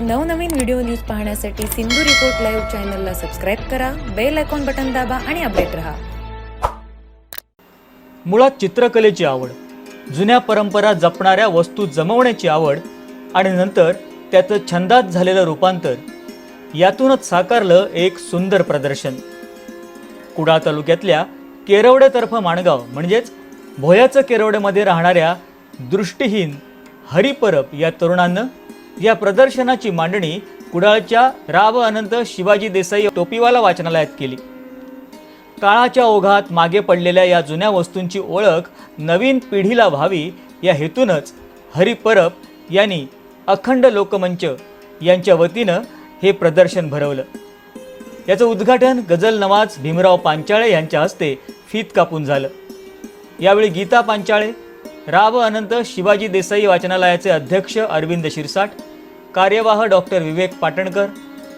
नवनवीन video news पाहण्यासाठी Sindhu report live चॅनलला सबस्क्राईब करा बेल आयकॉन बटन दाबा आणि अपडेट रहा. मुळात चित्रकलेची आवड जुन्या परंपरा जपणाऱ्या वस्तू जमवण्याची आवड आणि नंतर त्याचं छंदात झालेलं रूपांतर यातूनच साकारलं एक सुंदर प्रदर्शन. कुडाळ तालुक्यातल्या केरवडेतर्फ माणगाव म्हणजेच भोयाचं केरवडेमध्ये राहणाऱ्या दृष्टीहीन हरिपरब या तरुणानं या प्रदर्शनाची मांडणी कुडाळच्या राव अनंत शिवाजी देसाई टोपीवाला वाचनालयात केली. काळाच्या ओघात मागे पडलेल्या या जुन्या वस्तूंची ओळख नवीन पिढीला व्हावी या हेतूनच हरी परब यांनी अखंड लोकमंच यांच्या वतीनं हे प्रदर्शन भरवलं. याचं उद्घाटन गझल नवाज भीमराव पांचाळे यांच्या हस्ते फीत कापून झालं. यावेळी गीता पांचाळे राव अनंत शिवाजी देसाई वाचनालयाचे अध्यक्ष अरविंद शिरसाट कार्यवाह डॉक्टर विवेक पाटणकर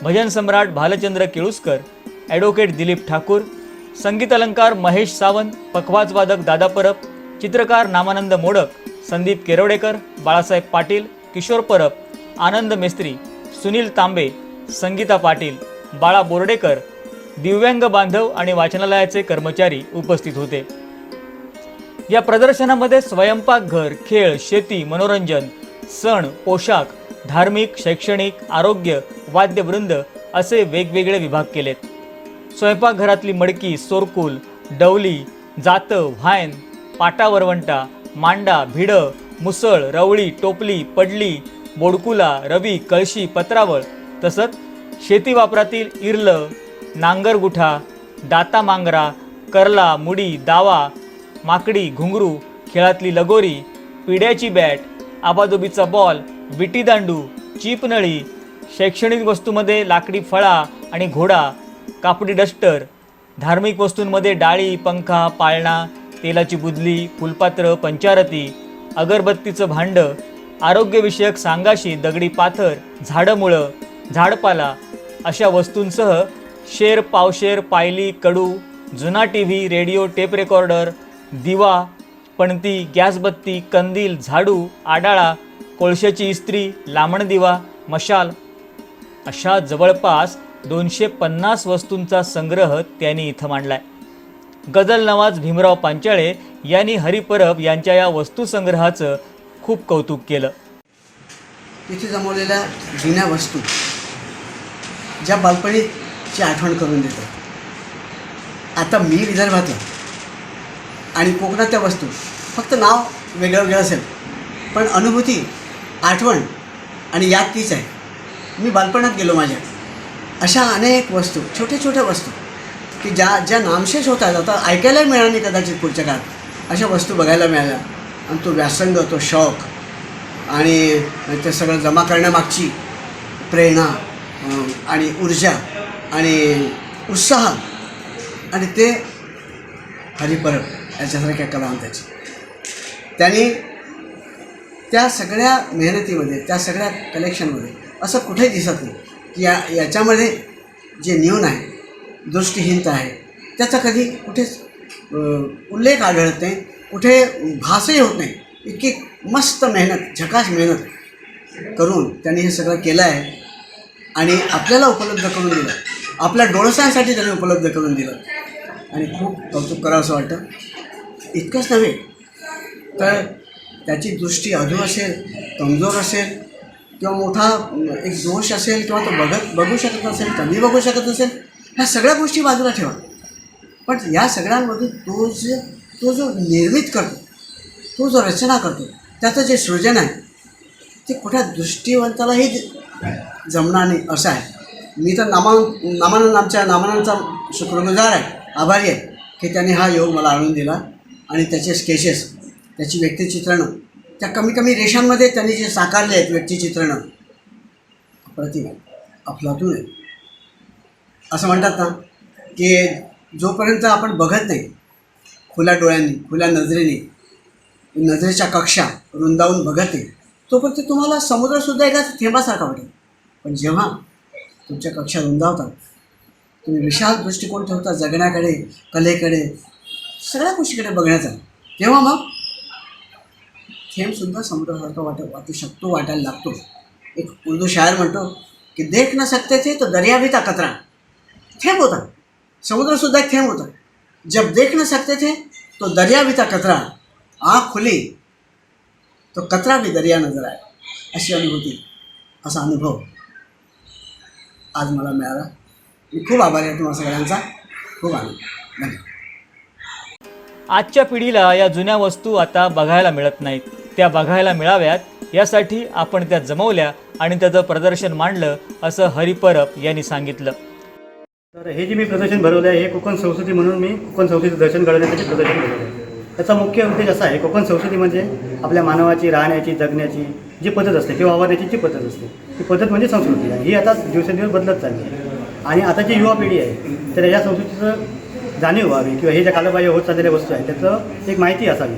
भजन सम्राट भालचंद्र केळुसकर ॲडव्होकेट दिलीप ठाकूर संगीत अलंकार महेश सावंत पखवाजवादक दादा परब चित्रकार नामानंद मोडक संदीप केरवडेकर बाळासाहेब पाटील किशोर परब आनंद मेस्त्री सुनील तांबे संगीता पाटील बाळा बोर्डेकर दिव्यांग बांधव आणि वाचनालयाचे कर्मचारी उपस्थित होते. या प्रदर्शनामध्ये स्वयंपाकघर खेळ शेती मनोरंजन सण पोशाख धार्मिक शैक्षणिक आरोग्य वाद्यवृंद असे वेगवेगळे विभाग केलेत. स्वयंपाकघरातली मडकी सोरकुल डवली जातं व्हायन पाटा वरवंटा मांडा भिडं मुसळ रवळी टोपली पडली बोडकुला रवी कळशी पत्रावळ तसंच शेती वापरातील इरलं नांगरगुठा दाता मांगरा करला मुडी दावा माकडी घुंगरू खेळातली लगोरी पिड्याची बॅट आबादोबीचा बॉल विटीदांडू चीपनळी शैक्षणिक वस्तूमध्ये लाकडी फळा आणि घोडा कापडी डस्टर धार्मिक वस्तूंमध्ये डाळी पंखा पाळणा तेलाची बुदली फुलपात्र पंचारती अगरबत्तीचं भांडं आरोग्यविषयक सांगाशी दगडी पाथर झाडमुळं झाडपाला अशा वस्तूंसह शेर पावशेर पायली कडू जुना T V radio tape recorder दिवा पणती गॅसबत्ती कंदील झाडू आडाळा कोळशाची इस्त्री लांबण दिवा मशाल. अशा जवळपास दोनशे पन्नास वस्तूंचा संग्रह त्यांनी इथं मांडलाय. गजल नवाज भीमराव पांचाळे यांनी हरिपरब यांच्या या वस्तू संग्रहाचं खूप कौतुक केलं. तिथे जमवलेल्या जुन्या वस्तू ज्या बालपणीची आठवण करून देतात. आता मी विदर्भातला आणि कोकणात त्या वस्तू फक्त नाव वेगळं वेगळं असेल पण अनुभूती आठवण. आणि याद तीच आहे. मी बालपणात गेलो माझ्या. अशा अनेक वस्तू छोट्या छोट्या वस्तू की ज्या ज्या नामशेष होतात आता ऐकायला मिळणार नाही कदाचित पुढच्या काळात. अशा वस्तू बघायला मिळाल्या. आणि तो व्यासंग तो शौक आणि ते सगळं जमा करण्यामागची प्रेरणा आणि ऊर्जा आणि उत्साह आणि ते हरिपरब याच्यासारख्या कलावंताची. त्यांनी त्या सगळ्या मेहनतीमध्ये त्या सगळ्या कलेक्शनमध्ये असं कुठेही दिसत नाही. की या याच्यामध्ये जे न्यून आहे दृष्टिहीनता आहे त्याचा कधी कुठेच उल्लेख आढळत नाही कुठे भासही होत नाही. इतकी मस्त मेहनत झकास मेहनत करून त्यांनी हे सगळं केलं आहे आणि आपल्याला उपलब्ध करून दिलं. आपल्या डोळसांसाठी त्यांनी उपलब्ध करून दिलं. आणि खूप कौतुक करावं असं वाटतं. इतकंच नव्हे तर त्याची दृष्टी अधू असेल कमजोर असेल किंवा मोठा एक दोष असेल किंवा तो बघत बघू शकत नसेल कमी बघू शकत नसेल ह्या सगळ्या गोष्टी बाजूला ठेवा. पण या सगळ्यांमधून तो जे तो जो निर्मित करतो तो जो रचना करतो त्याचं जे सृजन आहे ते कुठल्या दृष्टीवंतालाही जमणार नाही असं आहे. मी तर नामा नामानंद आमच्या नामानंदचा शुक्रगुजार आहे आभारी आहे की त्याने हा योग मला आणून दिला आणि त्याचे स्केचेस त्याची व्यक्तिचित्रणं. त्या कमी कमी रेषांमध्ये त्यांनी जे साकारले आहेत व्यक्तिचित्रणं अप्रतिम अफलातून आहे असं म्हणतात ना की जोपर्यंत आपण बघत नाही खुल्या डोळ्यांनी खुल्या नजरेने नजरेच्या कक्षा रुंदावून बघत नाही तोपर्यंत तुम्हाला समुद्रसुद्धा एका थेंबासारखा वाटेल. पण जेव्हा तुमच्या कक्षा रुंदावतात तुम्ही विशाल दृष्टिकोन ठेवता जगण्याकडे कलेकडे सगळ्या गोष्टीकडे बघण्याचा तेव्हा मग थेंबसुद्धा समुद्रासारखा वाटत वाटू शकतो वाटायला लागतो. एक उर्दू शायर म्हणतो की देख न सकते थे तो दर्या भी था कतरा थेंब होता. समुद्रसुद्धा एक थेंब होता. जब देख न सकते थे तो दर्या भी था कतरा आँख खुली तो कतरा भी दर्या नजर आया. अशी अनुभूती असा अनुभव आज मला मिळाला. मी खूप आभारी आहे तुम्हाला सगळ्यांचा. खूप आनंद. धन्यवाद. आजच्या पिढीला या जुन्या वस्तू आता बघायला मिळत नाहीत. त्या बघायला मिळाव्यात यासाठी आपण त्या जमवल्या आणि त्याचं प्रदर्शन मांडलं असं हरी परब यांनी सांगितलं. तर हे जे मी प्रदर्शन भरवलं आहे हे कोकण संस्कृती म्हणून मी कोकण संस्कृती दर्शन घडवण्यासाठी प्रदर्शन भरवलं आहे. त्याचा मुख्य उद्देश असा आहे कोकण संस्कृती म्हणजे आपल्या मानवाची राहण्याची जगण्याची जी पद्धत असते किंवा वावरण्याची जी पद्धत असते ती पद्धत म्हणजे संस्कृती आहे. ही आता दिवसेंदिवस बदलत चालली आहे. आणि आता जी युवा पिढी आहे तर या संस्कृतीचं जाणीव व्हावी किंवा हे ज्या कालबाह्य होत चाललेल्या वस्तू आहेत त्याचं एक माहिती असावी.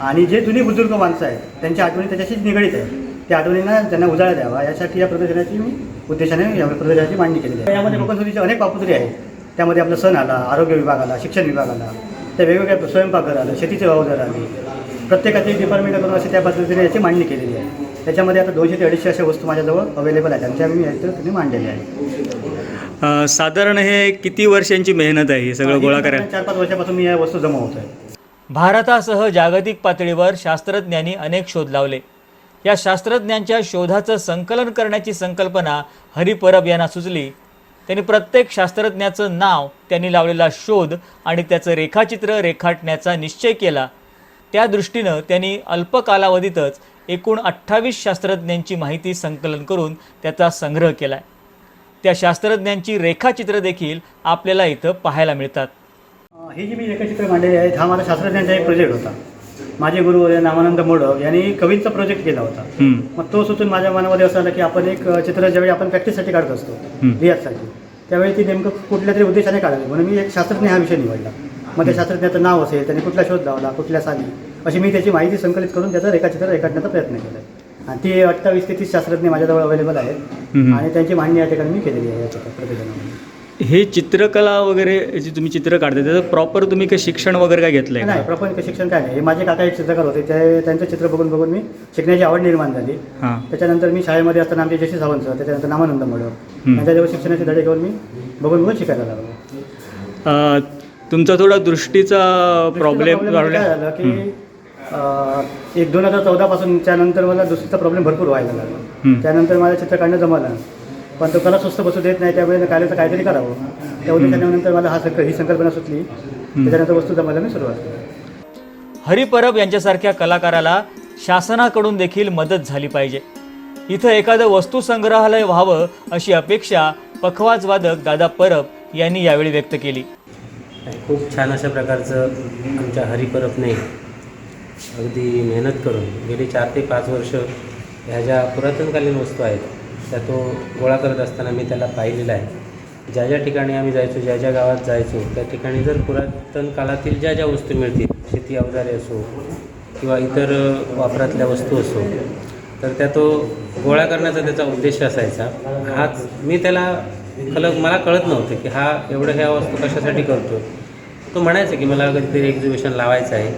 आणि जे जुनी बुजुर्ग माणसं आहेत त्यांच्या आठवणी त्याच्याशी निगडीत आहेत. त्या आठवणींना त्यांना उजाळा द्यावा यासाठी या प्रदर्शनाची मी उद्देशाने या प्रदर्शनाची मांडणी केलेली आहे. यामध्ये कोकण संस्कृतीचे अनेक पापुद्री आहेत. त्यामध्ये आपलं सण आला आरोग्य विभाग आला शिक्षण विभाग आला त्या वेगवेगळ्या स्वयंपाकघर आलं शेतीचे अवजार आले प्रत्येकाचे डिपार्टमेंट करून असे त्या पद्धतीने याची मांडणी केलेली आहे. त्याच्यामध्ये आता दोनशे ते अडीचशे अशा वस्तू माझ्याजवळ अवेलेबल आहेत आणि त्या मी याच्यात तुम्ही मांडलेल्या आहेत साधारण हे किती वर्षांची मेहनत आहे हे सगळं गोळा करायला? चार पाच वर्षापासून मी या वस्तू जमवतोय भारतासह जागतिक पातळीवर शास्त्रज्ञांनी अनेक शोध लावले. या शास्त्रज्ञांच्या शोधाचं संकलन करण्याची संकल्पना हरी परब यांना सुचली. त्यांनी प्रत्येक शास्त्रज्ञाचं नाव त्यांनी लावलेला शोध आणि त्याचं रेखाचित्र रेखाटण्याचा निश्चय केला. त्या दृष्टीनं त्यांनी अल्प कालावधीतच एकूण अठ्ठावीस शास्त्रज्ञांची माहिती संकलन करून त्याचा संग्रह केला आहे त्या शास्त्रज्ञांची रेखाचित्र देखील आपल्याला इथं पाहायला मिळतात. ही जी मी रेखाचित्र मांडलेली आहेत हा माझा शास्त्रज्ञांचा एक प्रोजेक्ट होता. माझे गुरु नामानंद मोडक यांनी कवींचा प्रोजेक्ट केला होता. मग तो सुचून माझ्या मनामध्ये असं आलं की आपण एक चित्र ज्यावेळी आपण प्रॅक्टिससाठी काढत असतो रियाजसाठी त्यावेळी ती नेमकं कुठल्या तरी उद्देशाने काढावी. म्हणून मी एक शास्त्रज्ञ हा विषय निवडला. मग त्या शास्त्रज्ञाचं नाव असेल त्यांनी कुठला शोध लावला कुठल्या साली अशी मी त्याची माहिती संकलित करून त्याचं रेखाचित्र रेखाटण्याचा प्रयत्न केला. आणि ती अठ्ठावीस ते तीस शास्त्रज्ञ माझ्याजवळ अवेलेबल आहेत. आणि त्यांची मांडणी या ठिकाणी मी केलेली आहे या चित्र प्रदर्शनामध्ये हे चित्रकला वगैरे जे तुम्ही चित्र काढता त्याचं प्रॉपर तुम्ही काही शिक्षण वगैरे काय घेतलंय? नाही का प्रपंच शिक्षण काय नाही. हे माझे काका एक चित्रकार होते. ते त्यांचं चित्र बघून बघून मी शिकण्याची आवड निर्माण झाली. हां. त्याच्यानंतर मी शाळेमध्ये असताना आमचे जशी सावंत सर त्याच्यानंतर नामानंद मडक यांच्याजवळ शिक्षणाचे धडे घेऊन मी बघून बघून शिकायला लागलो. अं, तुमचा थोडा दृष्टीचा प्रॉब्लेम दृष्टीचा problem काय झालं की अं, एक दोन हजार चौदापासून त्यानंतर मला दृष्टीचा प्रॉब्लेम भरपूर व्हायला लागला. हम्म. त्यानंतर मला चित्र काढणं जमलं पण तो कला स्वस्त बसू देत नाही त्यावेळेला कार्याचं काहीतरी करावं. त्या उद्देशानंतर मला हा संक ही संकल्पना सुचली त्याच्यानंतर वस्तू जमायला मी सुरुवात केली. हरी परब यांच्यासारख्या कलाकाराला शासनाकडून देखील मदत झाली पाहिजे. इथं एखादं वस्तू संग्रहालय व्हावं अशी अपेक्षा पखवाज वादक दादा परब यांनी यावेळी व्यक्त केली. खूप छान अशा प्रकारचं आमच्या हरिपरपने अगदी मेहनत करून गेली चार ते पाच वर्ष ह्या ज्या पुरातनकालीन वस्तू आहेत त्या तो गोळा करत असताना मी त्याला पाहिलेला आहे. ज्या ज्या ठिकाणी आम्ही जायचो ज्या ज्या गावात जायचो त्या ठिकाणी जर पुरातन काळातील ज्या ज्या वस्तू मिळतील शेती अवजारे असो किंवा इतर वापरातल्या वस्तू असो तर त्या तो गोळा करण्याचा त्याचा उद्देश असायचा. हाच मी त्याला कल मला कळत नव्हतं की हा एवढं ह्या वस्तू कशासाठी करतो तो म्हणायचा की मला कधीतरी एक्झिबिशन लावायचं आहे.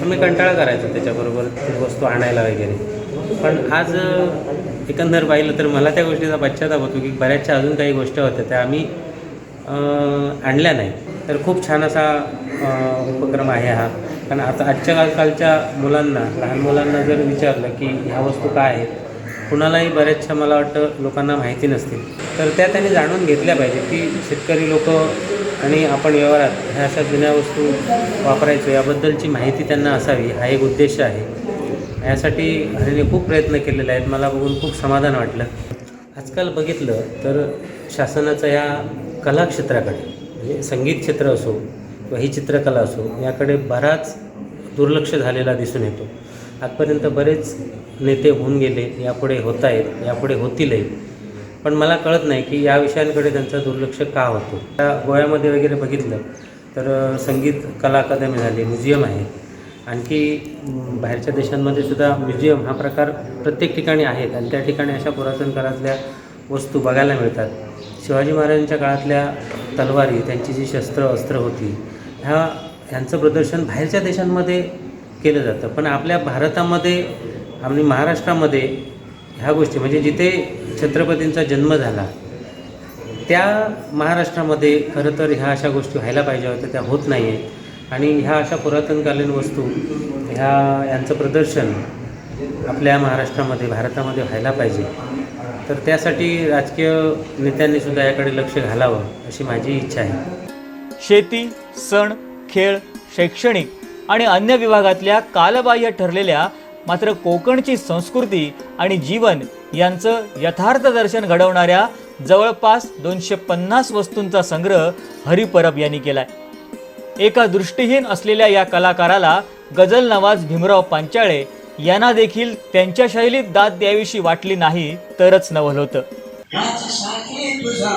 तर मी कंटाळा करायचो त्याच्याबरोबर वस्तू आणायला वगैरे. पण आज एकंदर पाहिलं तर मला त्या गोष्टीचा पश्चाताप होतो की बऱ्याचशा अजून काही गोष्टी होत्या त्या आम्ही आणल्या नाही तर खूप छान असा उपक्रम आहे हा. कारण आता आजच्या कालकालच्या मुलांना लहान मुलांना जर विचारलं की ह्या वस्तू काय आहेत कुणालाही बऱ्याचशा मला वाटतं लोकांना माहिती नसतील. तर त्या त्यांनी जाणून घेतल्या पाहिजे की शेतकरी लोक आणि आपण व्यवहारात ह्या अशा जुन्या वस्तू वापरायचो याबद्दलची माहिती त्यांना असावी हा एक उद्देश आहे. यासाठी हरीने खूप प्रयत्न केलेले आहेत. मला बघून खूप समाधान वाटलं. आजकाल बघितलं तर शासनाचं या कला क्षेत्राकडे म्हणजे संगीत क्षेत्र असो किंवा ही चित्रकला असो याकडे बराच दुर्लक्ष झालेला दिसून येतो. आजपर्यंत बरेच नेते होऊन गेले यापुढे होत आहेत यापुढे होतीलही. पण मला कळत नाही की या विषयांकडे त्यांचा दुर्लक्ष का होतो. त्या गोव्यामध्ये वगैरे बघितलं तर संगीत कला अकादमी झाली म्युझियम आहे. आणखी बाहेरच्या देशांमध्ये सुद्धा म्युझियम हा प्रकार प्रत्येक ठिकाणी आहेत आणि त्या ठिकाणी अशा पुरातन काळातल्या वस्तू बघायला मिळतात. शिवाजी महाराजांच्या काळातल्या तलवारी त्यांची जी शस्त्र अस्त्र होती ह्या ह्यांचं प्रदर्शन बाहेरच्या देशांमध्ये केलं जातं. पण आपल्या भारतामध्ये आणि महाराष्ट्रामध्ये ह्या गोष्टी म्हणजे जिथे छत्रपतींचा जन्म झाला त्या महाराष्ट्रामध्ये खरं तर ह्या अशा गोष्टी व्हायला पाहिजे होत्या त्या होत नाही आहेत आणि ह्या अशा पुरातनकालीन वस्तू ह्या यांचं प्रदर्शन आपल्या महाराष्ट्रामध्ये भारतामध्ये व्हायला पाहिजे. तर त्यासाठी राजकीय नेत्यांनी सुद्धा याकडे लक्ष घालावं अशी माझी इच्छा आहे. शेती सण खेळ शैक्षणिक आणि अन्य विभागातल्या कालबाह्य ठरलेल्या मात्र कोकणची संस्कृती आणि जीवन यांचं यथार्थ दर्शन घडवणाऱ्या जवळपास दोनशे पन्नास वस्तूंचा संग्रह हरिपरब यांनी केला आहे एका दृष्टीहीन असलेल्या या कलाकाराला गझल नवाज भीमराव पांचाळे यांना देखील त्यांच्या शैलीत दाद द्यावीशी वाटली नाही तरच नवल होतं. याच्यासाठी तुझा